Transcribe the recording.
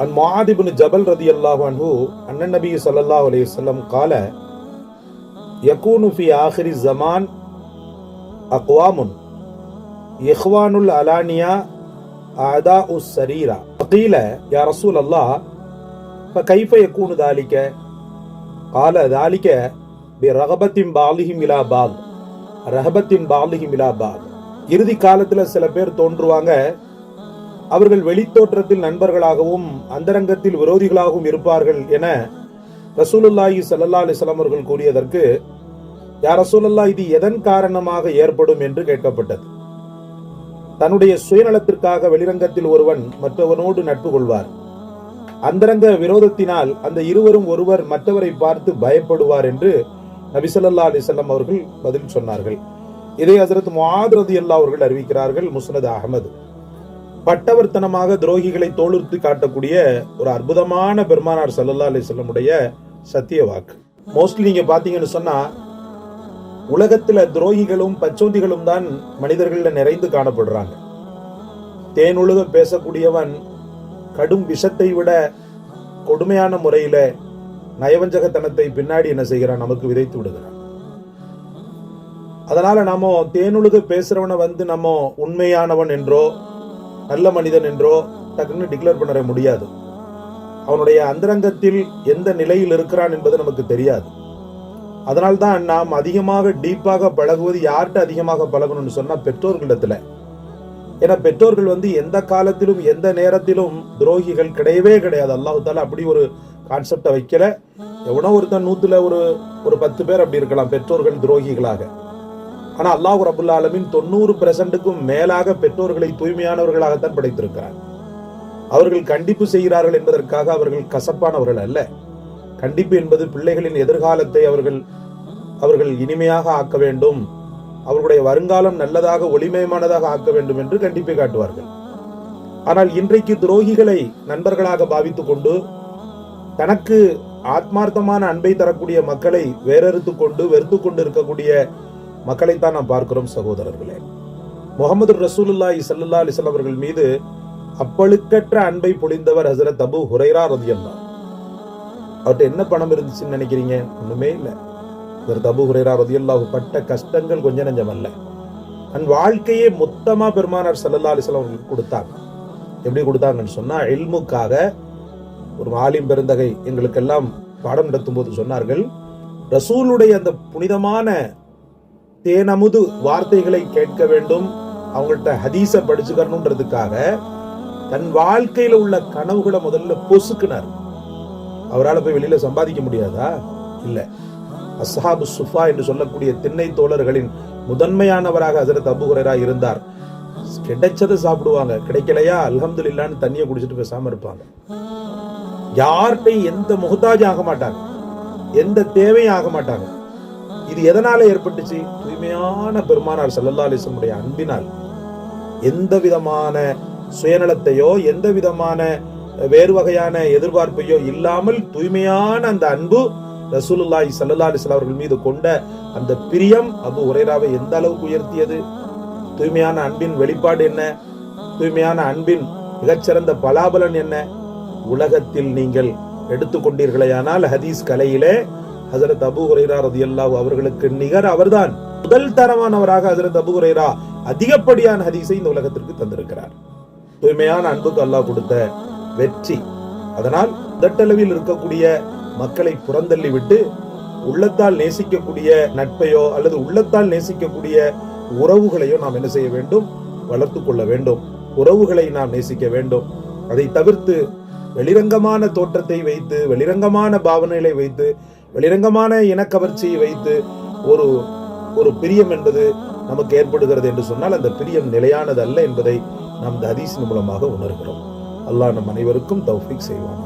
عن معاذ بن جبل رضي الله عنه أن النبي صلى الله عليه وسلم قال يكون في آخر الزمان أقوام إخوان الألانية أعداء السريرة فقيل يا رسول الله فكيف يكون ذلك قال ذلك برغبة بعضهم إلى بعض رهبة بعضهم إلى بعض இறுதி காலத்தில் சில பேர் தோன்றுவாங்க அவர்கள் வெளித்தோற்றத்தில் நண்பர்களாகவும் அந்தரங்கத்தில் விரோதிகளாகவும் இருப்பார்கள் என ரசூலுல்லாஹி சல்லா அலிஸ்லாம் அவர்கள் கூறியதற்கு யார் ரசூலுல்லாஹ் இது எதன் காரணமாக ஏற்படும் என்று கேட்கப்பட்டது. தன்னுடைய சுயநலத்திற்காக வெளிரங்கத்தில் ஒருவன் மற்றவனோடு நட்பு கொள்வார். அந்தரங்க விரோதத்தினால் அந்த இருவரும் ஒருவர் மற்றவரை பார்த்து பயப்படுவார் என்று நபிசல்லா அலிசல்லாம் அவர்கள் பதில் சொன்னார்கள். இதை ஹசரத் முஆத் அல்லா அவர்கள் அறிவிக்கிறார்கள் முஸ்னத் அகமது பட்டவர்த்தனமாக துரோகிகளை தோளுர்த்தி காட்டக்கூடிய ஒரு அற்புதமான பெருமானார் சல்லல்லா அலிசல்லமுடைய சத்திய வாக்கு. மோஸ்ட்லி நீங்க பாத்தீங்கன்னு சொன்னா உலகத்துல துரோகிகளும் பச்சோந்திகளும் தான் மனிதர்கள்ல நிறைந்து காணப்படுறாங்க. தேனுழுக பேசக்கூடியவன் கடும் விஷத்தை விட கொடுமையான முறையில நயவஞ்சகத்தனத்தை பின்னாடி என்ன செய்கிறான்? நமக்கு விதைத்து விடுகிறான். அதனால நாம தேனுழுக பேசுறவனை வந்து நம்ம உண்மையானவன் என்றோ நல்ல மனிதன் என்றோ டக்குன்னு டிக்ளேர் பண்ண முடியாது. அவனுடைய அந்தரங்கத்தில் எந்த நிலையில் இருக்கிறான் என்பது நமக்கு தெரியாது. அதனால்தான் நாம் அதிகமாக டீப்பாக பழகுவது யார்கிட்ட அதிகமாக பழகணும்னு சொன்னால் பெற்றோர்களிடத்துல. ஏன்னா பெற்றோர்கள் வந்து எந்த காலத்திலும் எந்த நேரத்திலும் துரோகிகள் கிடையவே கிடையாது. அல்லாஹால அப்படி ஒரு கான்செப்டை வைக்கல. எவனோ ஒருத்தன் நூற்றுல ஒரு ஒரு பத்து பேர் அப்படி இருக்கலாம் பெற்றோர்கள் துரோகிகளாக. ஆனா அல்லாஹ் ரபுல்லா ஆலமின் தொண்ணூறு பெர்சன்ட்டுக்கும் மேலாக பெற்றோர்களை தூய்மையானவர்களாகத்தான் படைத்திருக்கிறார். அவர்கள் கண்டிப்பு செய்கிறார்கள் என்பதற்காக அவர்கள் கசப்பானவர்கள் அல்ல. கண்டிப்பு என்பது பிள்ளைகளின் எதிர்காலத்தை அவர்கள் அவர்கள் இனிமையாக ஆக்க வேண்டும். அவர்களுடைய வருங்காலம் நல்லதாக ஒளிமயமானதாக ஆக்க வேண்டும் என்று கண்டிப்பை காட்டுவார்கள். ஆனால் இன்றைக்கு துரோகிகளை நண்பர்களாக பாவித்துக் கொண்டு தனக்கு ஆத்மார்த்தமான அன்பை தரக்கூடிய மக்களை வேறறுத்து கொண்டு வெறுத்து கொண்டு இருக்கக்கூடிய மக்களைத்தான் நாம் பார்க்கிறோம் சகோதரர்களே. முகமது ரசூலுல்லாஹி சல்லா அலிசல் அவர்கள் மீது அப்பழுக்கற்ற அன்பை பொழிந்தவர் ஹசரத் அபு ஹுரைரா ரதியல்லா அவர்கிட்ட என்ன பணம் இருந்துச்சுன்னு நினைக்கிறீங்க? ஒண்ணுமே இல்லை. ஹசரத் அபு ஹுரைரா ரதியல்லாஹு பட்ட கஷ்டங்கள் கொஞ்ச நெஞ்சம் அல்ல. அன் வாழ்க்கையே மொத்தமா பெருமானார் சல்லா அலிசல் அவர்களுக்கு கொடுத்தாங்க. எப்படி கொடுத்தாங்கன்னு சொன்னா எல்முக்காக ஒரு ஆலிம் பெருந்தகை எங்களுக்கெல்லாம் பாடம் நடத்தும் போது சொன்னார்கள் ரசூலுடைய அந்த புனிதமான தேனமுது வார்த்தைகளை கேட்க வேண்டும். அவங்கள்ட்ட ஹதீஸை படிச்சுக்கணுன்றதுக்காக தன் வாழ்க்கையில உள்ள கனவுகளை முதல்ல பொசுக்குனார். அவரால் போய் வெளியில சம்பாதிக்க முடியாதா? இல்லை. அஸ்ஹாபு சுஃபா என்று சொல்லக்கூடிய திண்ணை தோழர்களின் முதன்மையானவராக ஹசரத் அபு இருந்தார். கிடைச்சதை சாப்பிடுவாங்க. கிடைக்கலையா? அல்ஹம்துலில்லான்னு தண்ணியை குடிச்சிட்டு பேசாம இருப்பாங்க. யார்கிட்டையும் எந்த முகத்தாஜும் ஆக மாட்டாங்க. எந்த தேவையும் ஆக மாட்டாங்க. இது எதனால ஏற்பட்டுச்சு? தூய்மையான பெருமானார் சல்லல்லா அலிஸ்லமுடைய அன்பினால். எந்த விதமான சுயநலத்தையோ எந்த விதமான வேறு வகையான எதிர்பார்ப்பையோ இல்லாமல் தூய்மையான அந்த அன்பு ரசூலுல்லாய் சல்லல்லா அலிஸ்லாம் அவர்கள் மீது கொண்ட அந்த பிரியம் அபு உரைராவை எந்த அளவுக்கு உயர்த்தியது? தூய்மையான அன்பின் வெளிப்பாடு என்ன? தூய்மையான அன்பின் மிகச்சிறந்த பலாபலன் என்ன? உலகத்தில் நீங்கள் எடுத்துக்கொண்டீர்களேயானால் ஹதீஸ் கலையிலே ஹசரத் அபு ஹுரைரா ரதியல்லாஹு அவர்களுக்கு நிகர் அவர்தான் முதல் தரமானவராக ஹசரத் அபு ஹுரைரா அதிகப்படியான ஹதீஸை இந்த உலகத்திற்கு தந்திருக்கிறார். தூய்மையான அன்புக்கு அல்லாஹ் கொடுத்த வெற்றி. அதனால் உதட்டளவில் இருக்கக்கூடிய மக்களை புறந்தள்ளி விட்டு உள்ளத்தால் நேசிக்கக்கூடிய நட்பையோ அல்லது உள்ளத்தால் நேசிக்கக்கூடிய உறவுகளையோ நாம் என்ன செய்ய வேண்டும்? வளர்த்து கொள்ள வேண்டும். உறவுகளை நாம் நேசிக்க வேண்டும். அதை தவிர்த்து வெளிரங்கமான தோற்றத்தை வைத்து வெளிரங்கமான பாவனைகளை வைத்து வெளிரங்கமான இனக்கவர்ச்சியை வைத்து ஒரு ஒரு பிரியம் என்பது நமக்கு ஏற்படுகிறது என்று சொன்னால் அந்த பிரியம் நிலையானது அல்ல என்பதை நாம் இந்த ஹதீஸின் மூலமாக உணர்கிறோம் அல்லாஹ் நம் அனைவருக்கும் தௌஃபிக் செய்வான்